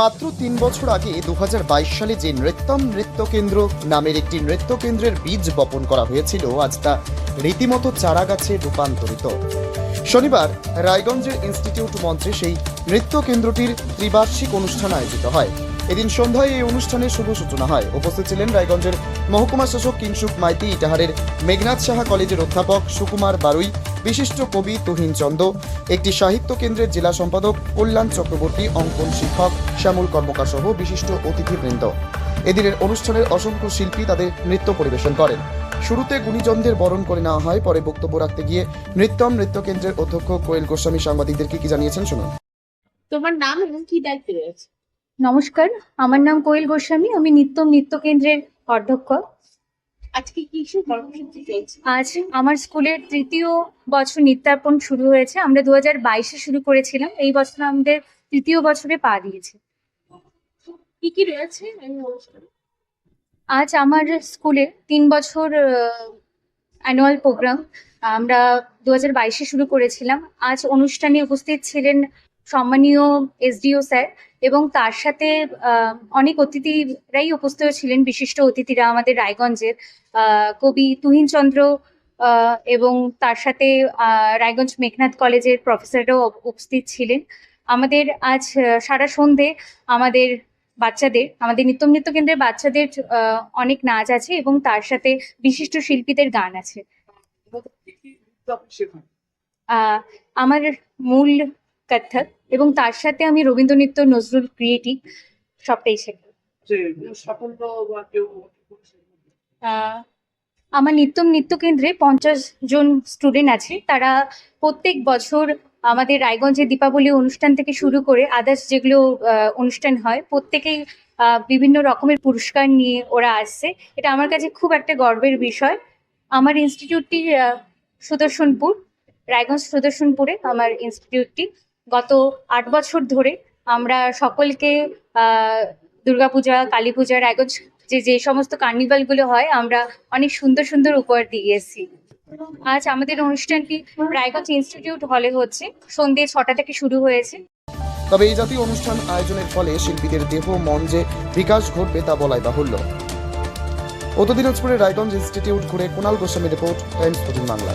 মাত্র তিন বছর আগে দু হাজার বাইশ সালে যে নৃত্যম নৃত্য কেন্দ্র নামের একটি নৃত্য কেন্দ্রের বীজ বপন করা হয়েছিল, আজ তা রীতিমতো চারা গাছে রূপান্তরিত। শনিবার রায়গঞ্জের ইনস্টিটিউট মঞ্চে সেই নৃত্য কেন্দ্রটির ত্রিবার্ষিক অনুষ্ঠান আয়োজিত হয়। এদিন সন্ধ্যায় এই অনুষ্ঠানের শুভ সূচনা হয়। উপস্থিত ছিলেন রায়গঞ্জের মহকুমা শাসক কিংসুক মাইতি ইটাহারের মেঘনাথ সাহা কলেজের অধ্যাপক সুকুমার বারুই বিশিষ্ট কবি তুহিন চন্দ একটি সাহিত্য কেন্দ্রের জেলা সম্পাদক কল্যাণ চক্রবর্তী অঙ্কন শিক্ষক শ্যামল কর্মকার সহ বিশিষ্ট অতিথিবৃন্দ। এদিনের অনুষ্ঠানের অসংখ্য শিল্পী তাদের নৃত্য পরিবেশন করেন। শুরুতে গুণীজনদের বরণ করে নেওয়া হয় পরে বক্তব্য রাখতে গিয়ে নৃত্যম নৃত্য কেন্দ্রের অধ্যক্ষ কোয়েল গোস্বামী সাংবাদিকদেরকে কি কি জানিয়েছেন শুনুন। তোমার নাম এবং কি দায়িত্বে রয়েছে? নমস্কার আমার নাম কোয়েল গোস্বামী আমি নিত্যম নৃত্য কেন্দ্রের অধ্যক্ষ। আজকে কি কি কর্মসূচি চলছে? আজ আমার স্কুলের তৃতীয় বছর নৃত্যার্পণ শুরু হয়েছে। আমরা দু হাজার বাইশে শুরু করেছিলাম। এই বছর আমাদের তৃতীয় বছরে পা দিয়েছে। কি কি রয়েছে আজ আমার স্কুলে তিন বছর অ্যানুয়াল প্রোগ্রাম আমরা দু হাজার বাইশে শুরু করেছিলাম। আজ অনুষ্ঠানে উপস্থিত ছিলেন সম্মানীয় এসডিও স্যার এবং তার সাথে অনেক অতিথিরাই উপস্থিত ছিলেন বিশিষ্ট অতিথিরা আমাদের রায়গঞ্জের কবি তুহিনচন্দ্র আহ, এবং তার সাথে রায়গঞ্জ মেঘনাথ কলেজের প্রফেসররাও উপস্থিত ছিলেন। আমাদের আজ সারা সন্ধে আমাদের বাচ্চাদের আমাদের নিত্যম নৃত্য কেন্দ্রের বাচ্চাদের অনেক নাচ আছে এবং তার সাথে বিশিষ্ট শিল্পীদের গান আছে। আমার মূল কত্থক এবং তার সাথে আমি রবীন্দ্র নৃত্য নজরুল ক্রিয়েটিভ সবটাই আহ, আমার নিত্যম নৃত্য কেন্দ্রে পঞ্চাশ জন স্টুডেন্ট আছে। তারা প্রত্যেক বছর আমাদের রায়গঞ্জে দীপাবলি অনুষ্ঠান থেকে শুরু করে আদার্স যেগুলো অনুষ্ঠান হয় প্রত্যেকেই বিভিন্ন রকমের পুরস্কার নিয়ে ওরা আসছে। এটা আমার কাছে খুব একটা গর্বের বিষয়। আমার ইনস্টিটিউটটি সুদর্শনপুর রায়গঞ্জ সুদর্শনপুরে আমার ইনস্টিটিউটটি গত আট বছর ধরে আমরা সকলকে দুর্গাপূজা কালী পূজা রায়গঞ্জ যে যে সমস্ত কার্নিভালগুলো হয়, আমরা অনেক সুন্দর সুন্দর উপহার দিয়ে এসেছি। আজ আমাদের অনুষ্ঠানটি রায়গঞ্জ ইনস্টিটিউট হলে হচ্ছে সন্ধ্যে ছটা থেকে শুরু হয়েছে। তবে এই জাতীয় অনুষ্ঠান আয়োজনের ফলে শিল্পীদের দেহ, মন যে বিকাশ ঘটবে তা বলাই বাহুল্য। উত্তর দিনাজপুরের রায়গঞ্জ ইনস্টিটিউট ঘুরে কুণাল গোস্বামী রিপোর্ট, টাইমস বাংলা